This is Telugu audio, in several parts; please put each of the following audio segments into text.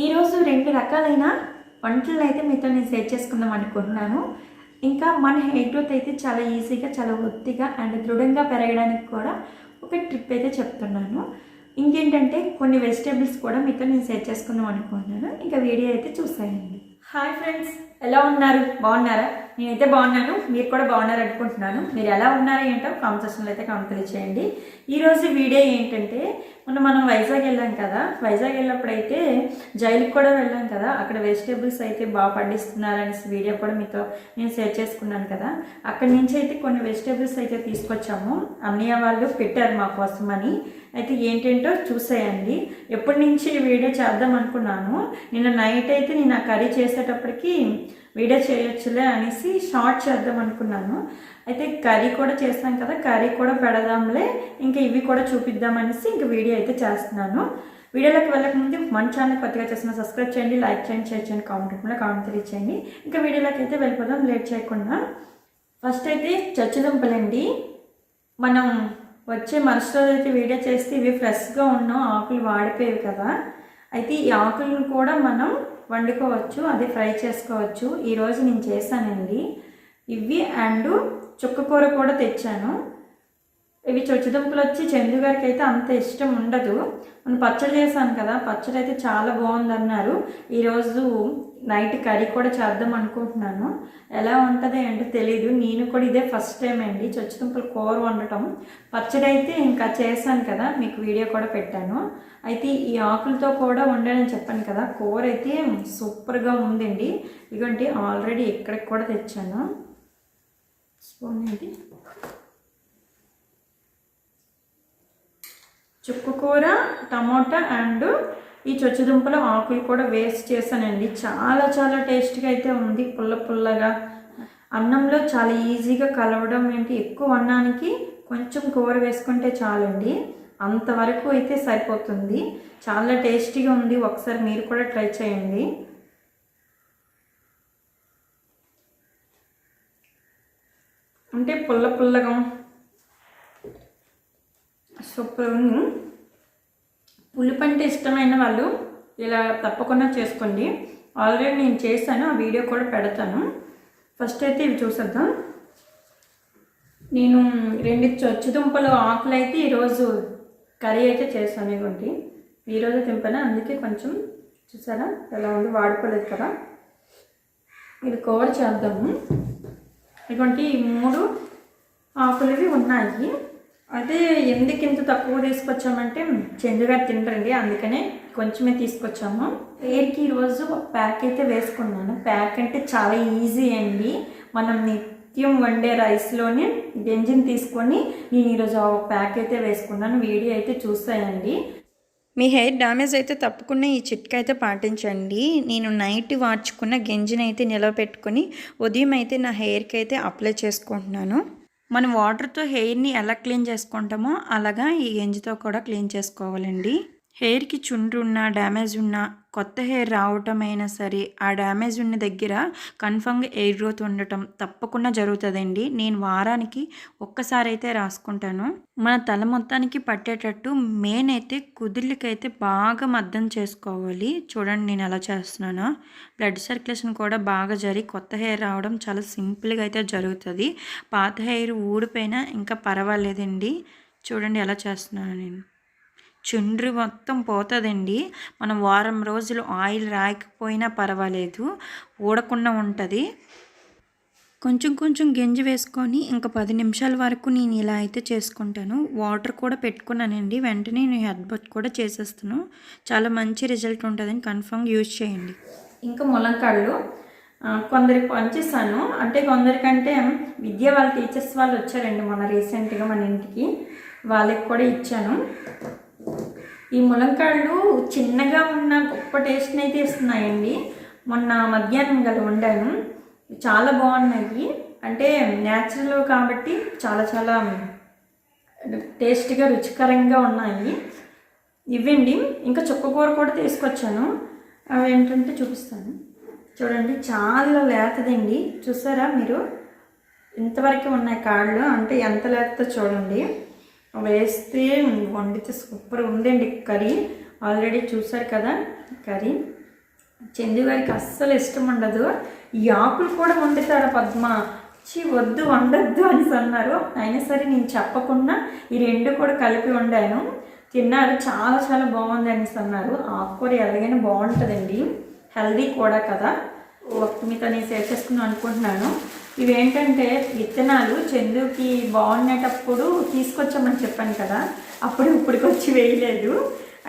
ఈరోజు రెండు రకాలైన వంటలను అయితే మీతో నేను షేర్ చేసుకుందాం అనుకుంటున్నాను. ఇంకా మన హెయిర్ గ్రోత్ అయితే చాలా ఈజీగా చాలా ఒత్తిగా అండ్ దృఢంగా పెరగడానికి కూడా ఒక ట్రిప్ అయితే చెప్తున్నాను. ఇంకేంటంటే కొన్ని వెజిటేబుల్స్ కూడా మీతో నేను షేర్ చేసుకుందాం అనుకుంటున్నాను. ఇంకా వీడియో అయితే చూసాయండి. హాయ్ ఫ్రెండ్స్ ఎలా ఉన్నారు? బాగున్నారా? నేనైతే బాగున్నాను. మీరు కూడా బాగున్నారు అనుకుంటున్నాను. మీరు ఎలా ఉన్నారో ఏంటో కామెంట్ సెక్షన్లో అయితే కామెంట్ తెలియచేయండి. ఈరోజు వీడియో ఏంటంటే మొన్న మనం వైజాగ్ వెళ్ళాం కదా. వైజాగ్ వెళ్ళినప్పుడు అయితే జైలుకి కూడా వెళ్ళాం కదా. అక్కడ వెజిటేబుల్స్ అయితే బాగా పండిస్తున్నారనేసి వీడియో కూడా మీతో నేను షేర్ చేసుకున్నాను కదా. అక్కడి నుంచి అయితే కొన్ని వెజిటేబుల్స్ అయితే తీసుకొచ్చాము. అన్నయ్య వాళ్ళు పెట్టారు మా కోసం అని. అయితే ఏంటేంటో చూసేయండి. ఎప్పటి నుంచి వీడియో చేద్దాం అనుకున్నాను. నిన్న నైట్ అయితే నేను ఆ కర్రీ చేసేటప్పటికి వీడియో చేయొచ్చులే అనేసి షార్ట్ చేద్దాం అనుకున్నాను. అయితే కర్రీ కూడా చేస్తాం కదా కర్రీ కూడా పెడదాంలే ఇంకా ఇవి కూడా చూపిద్దాం అనేసి ఇంకా వీడియో అయితే చేస్తున్నాను. వీడియోలోకి వెళ్ళకముందు మన ఛానల్ కొత్తగా చేసిన సబ్స్క్రైబ్ చేయండి లైక్ చేయండి షేర్ చేయండి కామెంట్ రూపంలో కామెంట్ తెలియచేయండి. ఇంకా వీడియోలోకి అయితే వెళ్ళిపోదాం లేట్ చేయకుండా. ఫస్ట్ అయితే చచ్చుదుంపలండి. మనం వచ్చే మరుసటి రోజు అయితే వీడియో చేస్తే ఇవి ఫ్రెష్గా ఉన్న ఆకులు వాడిపోయేవి కదా. అయితే ఈ ఆకులను కూడా మనం వండుకోవచ్చు అది ఫ్రై చేసుకోవచ్చు. ఈరోజు నేను చేశానండి. ఇవి అండ్ చుక్కకూర కూడా తెచ్చాను. ఇవి చొచ్చుదుంపలు వచ్చి చందు గారికి అయితే అంత ఇష్టం ఉండదు. మనం పచ్చడి చేశాను కదా పచ్చడి అయితే చాలా బాగుందన్నారు. ఈరోజు నైట్ కర్రీ కూడా చేద్దాం అనుకుంటున్నాను. ఎలా ఉంటుంది అంటే తెలీదు. నేను కూడా ఇదే ఫస్ట్ టైం అండి. చొచ్చుదుంపలు కూర వండటం. పచ్చడి అయితే ఇంకా చేశాను కదా మీకు వీడియో కూడా పెట్టాను. అయితే ఈ ఆకులతో కూడా వండానని చెప్పాను కదా కూర అయితే సూపర్గా ఉందండి. ఇదిగోండి ఆల్రెడీ ఇక్కడికి కూడా తెచ్చాను. స్పూన్ ఇది చుక్కకూర టమోటా అండ్ ఈ చొచ్చుదుంపల ఆకులు కూడా వేస్ట్ చేశానండి. చాలా చాలా టేస్ట్గా అయితే ఉంది. పుల్ల పుల్లగా. అన్నంలో చాలా ఈజీగా కలవడం ఏంటి? ఎక్కువ అన్నానికి కొంచెం కూర వేసుకుంటే చాలండి. అంతవరకు అయితే సరిపోతుంది. చాలా టేస్టీగా ఉంది. ఒకసారి మీరు కూడా ట్రై చేయండి. అంటే పుల్ల పుల్లగా. సూపర్ ఉంది. పులుపు ఇష్టమైన వాళ్ళు ఇలా తప్పకుండా చేసుకోండి. ఆల్రెడీ నేను చేశాను ఆ వీడియో కూడా పెడతాను. ఫస్ట్ అయితే ఇవి చూసేద్దాం. నేను రెండు చొచ్చుదుంపలు ఆకులు అయితే ఈరోజు కర్రీ అయితే చేస్తాను ఇవ్వండి. ఈరోజు తింపాను? అందుకే కొంచెం చూసారా? ఎలా ఉంది? వాడుకోలేదు కదా. ఇది కవర్ చేద్దాము. ఇటువంటి మూడు ఆకులు ఉన్నాయి. అదే ఎందుకు ఇంత తక్కువ తీసుకొచ్చామంటే చంద్రుగారు తింటారండి అందుకనే కొంచెమే తీసుకొచ్చాము. పేరుకి ఈరోజు ఒక ప్యాక్ అయితే వేసుకున్నాను. ప్యాక్ అంటే చాలా ఈజీ అండి. మనం నిత్యం వండే రైస్లోనే గంజిని తీసుకొని నేను ఈరోజు ఆ ప్యాక్ అయితే వేసుకున్నాను. వీడియో అయితే చూసాయండి. మీ హెయిర్ డ్యామేజ్ అయితే తప్పకుండా ఈ చిట్కా అయితే పాటించండి. నేను నైట్ వార్చుకున్న గెంజిని అయితే నిలబెట్టుకొని ఉదయం అయితే నా హెయిర్కి అయితే అప్లై చేసుకుంటున్నాను. మనం వాటర్తో హెయిర్ని ఎలా క్లీన్ చేసుకుంటామో అలాగా ఈ గెంజితో కూడా క్లీన్ చేసుకోవాలండి. హెయిర్కి చుండ్రు ఉన్న డ్యామేజ్ ఉన్నా కొత్త హెయిర్ రావటం అయినా సరే ఆ డ్యామేజ్ ఉన్న దగ్గర కన్ఫర్మ్గా ఎయిర్ గ్రోత్ ఉండటం తప్పకుండా జరుగుతుందండి. నేను వారానికి ఒక్కసారి అయితే రాసుకుంటాను. మన తల మొత్తానికి పట్టేటట్టు మెయిన్ అయితే కుదిర్లకైతే బాగా మద్దం చేసుకోవాలి. చూడండి నేను ఎలా చేస్తున్నాను. బ్లడ్ సర్క్యులేషన్ కూడా బాగా జరిగి కొత్త హెయిర్ రావడం చాలా సింపుల్గా అయితే జరుగుతుంది. పాత హెయిర్ ఊడిపోయినా ఇంకా పర్వాలేదండి. చూడండి ఎలా చేస్తున్నాను నేను. చుండ్రు మొత్తం పోతుందండి. మనం వారం రోజులు ఆయిల్ రాయకపోయినా పర్వాలేదు. ఊడకుండా ఉంటుంది. కొంచెం కొంచెం గింజ వేసుకొని ఇంకా పది నిమిషాల వరకు నేను ఇలా అయితే చేసుకుంటాను. వాటర్ కూడా పెట్టుకున్నానండి. వెంటనే నేను హెడ్ బట్ కూడా చేసేస్తాను. చాలా మంచి రిజల్ట్ ఉంటుందని కన్ఫర్మ్ యూజ్ చేయండి. ఇంకా ములంకాళ్ళు కొందరికి పంచేసాను అంటే కొందరికంటే విద్య వాళ్ళ టీచర్స్ వాళ్ళు వచ్చారండి మన రీసెంట్గా మన ఇంటికి. వాళ్ళకి కూడా ఇచ్చాను. ఈ ములంకాళ్ళు చిన్నగా ఉన్న గొప్ప టేస్ట్ని అయితే ఇస్తున్నాయండి. మొన్న మధ్యాహ్నం గల వండాను. చాలా బాగున్నాయి. అంటే న్యాచురల్ కాబట్టి చాలా చాలా టేస్ట్గా రుచికరంగా ఉన్నాయి. ఇవ్వండి. ఇంకా చుక్కకూర కూడా తీసుకొచ్చాను. అవి ఏంటంటే చూపిస్తాను. చూడండి చాలా లేతదండి. చూసారా మీరు? ఇంతవరకు ఉన్నాయి కాళ్ళు అంటే ఎంత లేత చూడండి. వేస్తే వండితే సూపర్ ఉందండి కర్రీ. ఆల్రెడీ చూసారు కదా కర్రీ. చందు గారికి అస్సలు ఇష్టం ఉండదు. ఈ ఆకులు కూడా వండుతారా పద్మ? చి వద్దు వండొద్దు అని అన్నారు. అయినా సరే నేను చెప్పకుండా ఈ రెండు కూడా కలిపి వండాను. తిన్నారు చాలా చాలా బాగుంది అనేసి అన్నారు. ఆకుకూర ఎలాగైనా బాగుంటుందండి. హెల్దీ కూడా కదా. మీతో నేను షేర్ చేసుకుందాం అనుకుంటున్నాను. ఇవేంటంటే విత్తనాలు చందుకి బాగుండేటప్పుడు తీసుకొచ్చామని చెప్పాను కదా అప్పుడు ఇప్పటికి వచ్చి వేయలేదు.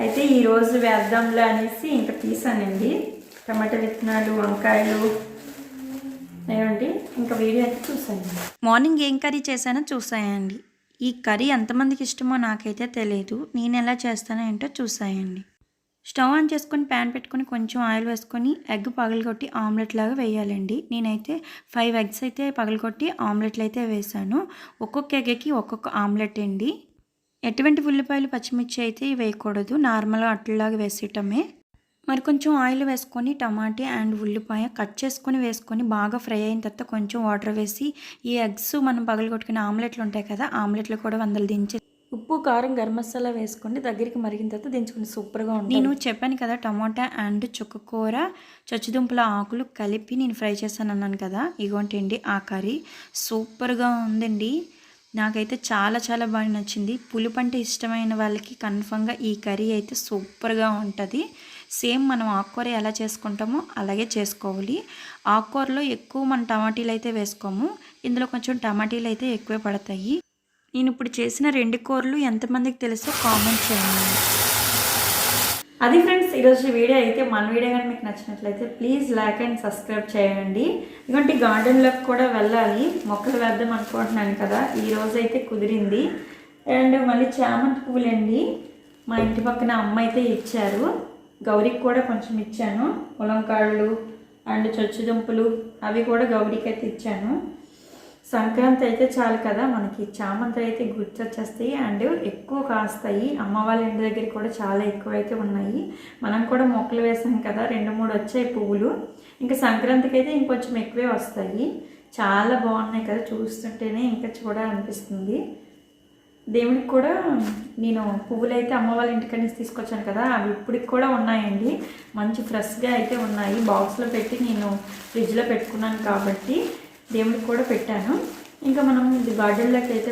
అయితే ఈరోజు వేద్దాంలే అనేసి ఇంకా తీసానండి. టమాటా విత్తనాలు వంకాయలు ఏమండి? ఇంకా వీడియో అయితే చూసాను మార్నింగ్ ఏం కర్రీ చేశానో చూసాయండి. ఈ కర్రీ ఎంతమందికి ఇష్టమో నాకైతే తెలియదు నేను ఎలా చేస్తానో ఏంటో చూసాయండి. స్టవ్ ఆన్ చేసుకొని ప్యాన్ పెట్టుకొని కొంచెం ఆయిల్ వేసుకొని ఎగ్ పగలగొట్టి ఆమ్లెట్ లాగా వేయాలండి. నేనైతే ఫైవ్ ఎగ్స్ అయితే పగలగొట్టి ఆమ్లెట్లు అయితే వేసాను. ఒక్కొక్క ఎగ్కి ఒక్కొక్క ఆమ్లెట్ అండి. ఎటువంటి ఉల్లిపాయలు పచ్చిమిర్చి అయితే వేయకూడదు. నార్మల్గా అట్లలాగా వేసేయటమే. మరి కొంచెం ఆయిల్ వేసుకొని టమాటే అండ్ ఉల్లిపాయ కట్ చేసుకొని వేసుకొని బాగా ఫ్రై అయిన తర్వాత కొంచెం వాటర్ వేసి ఈ ఎగ్స్ మనం పగలగొట్టుకునే ఆమ్లెట్లు ఉంటాయి కదా ఆమ్లెట్లు కూడా వందలు దించే ఉప్పు కారం గరం మసాలా వేసుకోండి దగ్గరికి మరిగిన తర్వాత దించుకుని సూపర్గా ఉంటుంది. నేను చెప్పాను కదా టమాటా అండ్ చుక్కకూర చచ్చిదుంపల ఆకులు కలిపి నేను ఫ్రై చేశాను అన్నాను కదా ఇగోంటండి ఆ కర్రీ సూపర్గా ఉందండి. నాకైతే చాలా చాలా బాగా నచ్చింది. పులుపు అంటే ఇష్టమైన వాళ్ళకి కన్ఫామ్గా ఈ కర్రీ అయితే సూపర్గా ఉంటుంది. సేమ్ మనం ఆకుకూర ఎలా చేసుకుంటామో అలాగే చేసుకోవాలి. ఆకుకూరలో ఎక్కువ మనం టమాటీలు అయితే వేసుకోము. ఇందులో కొంచెం టమాటీలు అయితే ఎక్కువే పడతాయి. నేను ఇప్పుడు చేసిన రెండు కూరలు ఎంతమందికి తెలుసో కామెంట్ చేయండి. అది ఫ్రెండ్స్ ఈరోజు వీడియో అయితే మన వీడియో కానీ మీకు నచ్చినట్లయితే ప్లీజ్ లైక్ అండ్ సబ్స్క్రైబ్ చేయండి. ఇటువంటి గార్డెన్లోకి కూడా వెళ్ళాలి. మొక్కలు వేద్దాం అనుకుంటున్నాను కదా ఈ రోజు అయితే కుదిరింది. అండ్ మళ్ళీ చామంతి పువ్వులండి మా ఇంటి పక్కన అమ్మ అయితే ఇచ్చారు. గౌరికి కూడా కొంచెం ఇచ్చాను. ములంకాళ్ళు అండ్ చొచ్చుదుంపులు అవి కూడా గౌరికి అయితే ఇచ్చాను. సంక్రాంతి అయితే చాలు కదా. మనకి చామంతి అయితే గుర్తొచ్చేస్తాయి. అండ్ ఎక్కువ కాస్తాయి. అమ్మ వాళ్ళ ఇంటి దగ్గర కూడా చాలా ఎక్కువ అయితే ఉన్నాయి. మనం కూడా మొక్కలు వేసాం కదా. రెండు మూడు వచ్చాయి పువ్వులు. ఇంకా సంక్రాంతికి అయితే ఇంకొంచెం ఎక్కువే వస్తాయి. చాలా బాగున్నాయి కదా. చూస్తుంటేనే ఇంకా చూడాలనిపిస్తుంది. దేవుడికి కూడా నేను పువ్వులు అయితే అమ్మ వాళ్ళ ఇంటికి నుంచి తీసుకొచ్చాను కదా. అవి ఇప్పటికి కూడా ఉన్నాయండి. మంచి ఫ్రెష్గా అయితే ఉన్నాయి. బాక్స్లో పెట్టి నేను ఫ్రిడ్జ్లో పెట్టుకున్నాను కాబట్టి. దేవుడికి కూడా పెట్టాను. ఇంకా మనం ఇది గార్డెన్లోకి అయితే